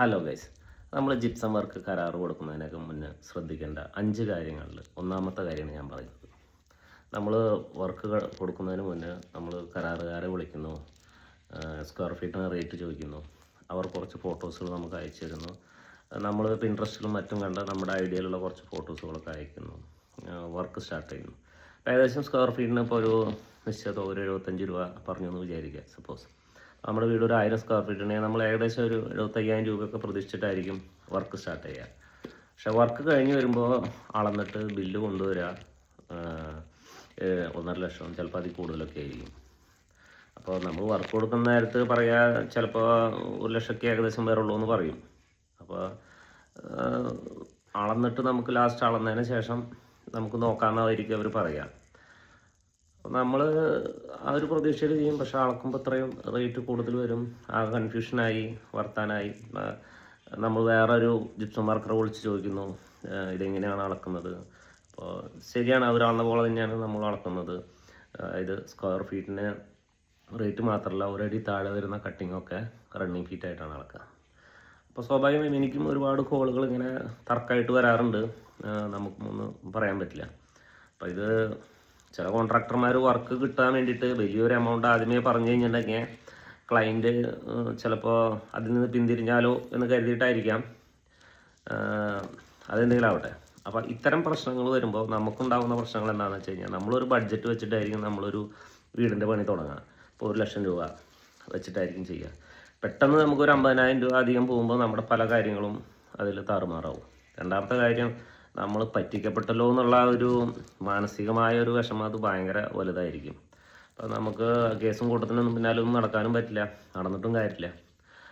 Hello guys നമ്മൾ gypsum work കരാറ് കൊടുക്കുന്നതിനൊക്കെ മുന്നേ ശ്രദ്ധിക്കേണ്ട അഞ്ച് കാര്യങ്ങളിൽ ഒന്നാമത്തെ കാര്യമാണ് ഞാൻ പറയുന്നത്. നമ്മൾ വർക്ക് കൊടുക്കുന്നതിന് മുന്നേ നമ്മൾ കരാറുകാരെ വിളിക്കുന്നു സ്ക്വയർ ഫീറ്റിന് റേറ്റ് ചോദിക്കുന്നു അവർ കുറച്ച് ഫോട്ടോസുകൾ നമുക്ക് അയച്ചു തരുന്നു. നമ്മൾ ഇൻട്രസ്റ്റിലും മറ്റും കണ്ട നമ്മുടെ ഐഡിയയിലുള്ള കുറച്ച് ഫോട്ടോസുകളൊക്കെ അയക്കുന്നു വർക്ക് സ്റ്റാർട്ട് ചെയ്യുന്നു. ഏകദേശം സ്ക്വയർ ഫീറ്റിന് ഇപ്പോൾ ഒരു നിശ്ചിത ഒരു എഴുപത്തഞ്ച് രൂപ പറഞ്ഞു എന്ന് വിചാരിക്കുക സപ്പോസ് നമ്മുടെ വീട് ഒരു ആയിരം സ്ക്വയർ ഫീറ്റ് ഉണ്ടെങ്കിൽ നമ്മൾ ഏകദേശം ഒരു എഴുപത്തയ്യായിരം രൂപയൊക്കെ പ്രതീക്ഷിച്ചിട്ടായിരിക്കും വർക്ക് സ്റ്റാർട്ട് ചെയ്യുക. പക്ഷെ വർക്ക് കഴിഞ്ഞ് വരുമ്പോൾ അളന്നിട്ട് ബില്ല് കൊണ്ടുവരിക. ഒന്നര ലക്ഷം ചിലപ്പോൾ അതിൽ കൂടുതലൊക്കെ ആയിരിക്കും. അപ്പോൾ നമ്മൾ വർക്ക് കൊടുക്കുന്ന നേരത്ത് പറയാ ചിലപ്പോൾ ഒരു ലക്ഷമൊക്കെ ഏകദേശം വരുള്ളൂ എന്ന് പറയും. അപ്പോൾ അളന്നിട്ട് നമുക്ക് ലാസ്റ്റ് അളന്നതിന് ശേഷം നമുക്ക് നോക്കാമെന്നായിരിക്കും അവർ പറയുക നമ്മൾ ആ ഒരു പ്രതീക്ഷയിൽ ചെയ്യും. പക്ഷെ അളക്കുമ്പോൾ ഇത്രയും റേറ്റ് കൂടുതൽ വരും. ആ കൺഫ്യൂഷനായി വർത്താനായി. നമ്മൾ വേറൊരു ജിപ്സം വർക്കറെ വിളിച്ച് ചോദിക്കുന്നു. ഇതെങ്ങനെയാണ് അളക്കുന്നത്? അപ്പോൾ ശരിയാണ് അവർ അളന്ന പോലെ തന്നെയാണ് നമ്മൾ അളക്കുന്നത്. ഇത് സ്ക്വയർ ഫീറ്റിന് റേറ്റ് മാത്രമല്ല ഒരടി താഴെ വരുന്ന കട്ടിങ്ങൊക്കെ റണ്ണിങ് ഫീറ്റായിട്ടാണ് അളക്കുക. അപ്പോൾ സ്വാഭാവികമായും എനിക്കും ഒരുപാട് കോളുകൾ ഇങ്ങനെ തർക്കമായിട്ട് വരാറുണ്ട്. നമുക്കൊന്നും പറയാൻ പറ്റില്ല. അപ്പോൾ ഇത് ചില കോൺട്രാക്ടർമാർ വർക്ക് കിട്ടാൻ വേണ്ടിയിട്ട് വലിയൊരു എമൗണ്ട് ആദ്യമേ പറഞ്ഞു കഴിഞ്ഞിട്ടുണ്ടെങ്കിൽ ക്ലയന്റ് ചിലപ്പോൾ അതിൽ നിന്ന് പിന്തിരിഞ്ഞാലോ എന്ന് കരുതിയിട്ടായിരിക്കാം. അതെന്തെങ്കിലും ആവട്ടെ. അപ്പോൾ ഇത്തരം പ്രശ്നങ്ങൾ വരുമ്പോൾ നമുക്കുണ്ടാകുന്ന പ്രശ്നങ്ങൾ എന്താണെന്ന് വെച്ച് കഴിഞ്ഞാൽ നമ്മളൊരു ബഡ്ജറ്റ് വെച്ചിട്ടായിരിക്കും നമ്മളൊരു വീടിന്റെ പണി തുടങ്ങുക. ഇപ്പോൾ ഒരു ലക്ഷം രൂപ വെച്ചിട്ടായിരിക്കും ചെയ്യുക. പെട്ടെന്ന് നമുക്കൊരു അമ്പതിനായിരം രൂപ അധികം പോകുമ്പോൾ നമ്മുടെ പല കാര്യങ്ങളും അതിൽ താറുമാറാവും. രണ്ടാമത്തെ കാര്യം നമ്മൾ പറ്റിക്കപ്പെട്ടല്ലോ എന്നുള്ള ഒരു മാനസികമായ ഒരു വിഷമം അത് ഭയങ്കര വലുതായിരിക്കും. അപ്പോൾ നമുക്ക് കേസും കൂട്ടത്തിനൊന്നും പിന്നാലെ ഒന്നും നടക്കാനും പറ്റില്ല. നടന്നിട്ടും കാര്യമില്ല.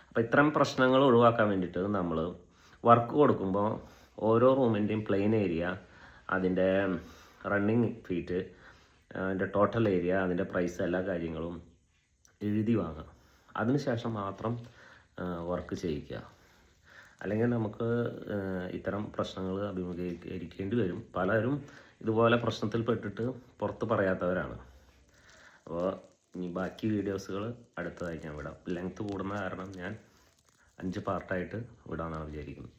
അപ്പോൾ ഇത്തരം പ്രശ്നങ്ങൾ ഒഴിവാക്കാൻ വേണ്ടിയിട്ട് നമ്മൾ വർക്ക് കൊടുക്കുമ്പോൾ ഓരോ റൂമിന്റെയും പ്ലെയിൻ ഏരിയ അതിന്റെ റണ്ണിങ് ഫീറ്റ് അതിന്റെ ടോട്ടൽ ഏരിയ അതിന്റെ പ്രൈസ് എല്ലാ കാര്യങ്ങളും എഴുതി വാങ്ങുക അതിനുശേഷം മാത്രം വർക്ക് ചെയ്യിക്കുക. അല്ലെങ്കിൽ നമുക്ക് ഇത്തരം പ്രശ്നങ്ങൾ അഭിമുഖീകരിക്കേണ്ടി വരും. പലരും ഇതുപോലെ പ്രശ്നത്തിൽപ്പെട്ടിട്ട് പുറത്ത് പറയാത്തവരാണ്. അപ്പോൾ ഇനി ബാക്കി വീഡിയോസുകൾ അടുത്തതായി ഞാൻ വിടാം. ലെങ്ത് കൂടുന്ന കാരണം ഞാൻ അഞ്ച് പാർട്ടായിട്ട് വിടാമെന്നാണ് വിചാരിക്കുന്നത്.